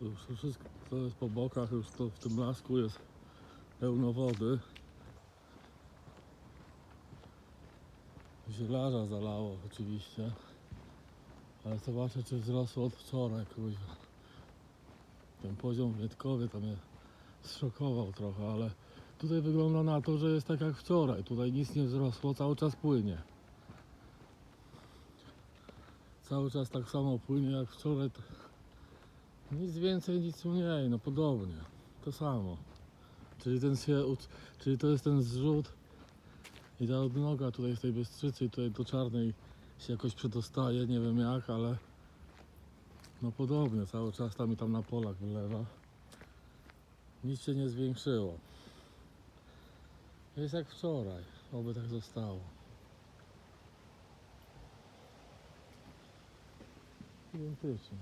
Już to wszystko to jest po bokach, już to w tym lasku jest pełno wody. Zielarza zalało oczywiście. Ale zobaczę czy wzrosło od wczoraj, kuźwa. Ten poziom wnietkowy tam mnie zszokował trochę, ale tutaj wygląda na to, że jest tak jak wczoraj. Tutaj nic nie wzrosło, cały czas płynie. Cały czas tak samo płynie jak wczoraj. Nic więcej, nic mniej, no podobnie. To samo. Czyli ten się, czyli to jest ten zrzut i ta odnoga tutaj z tej Bystrzycy i tutaj do Czarnej się jakoś przedostaje, nie wiem jak, ale no podobnie, cały czas tam i tam na polach wylewa. Nic się nie zwiększyło. Jest jak wczoraj, oby tak zostało. Identycznie.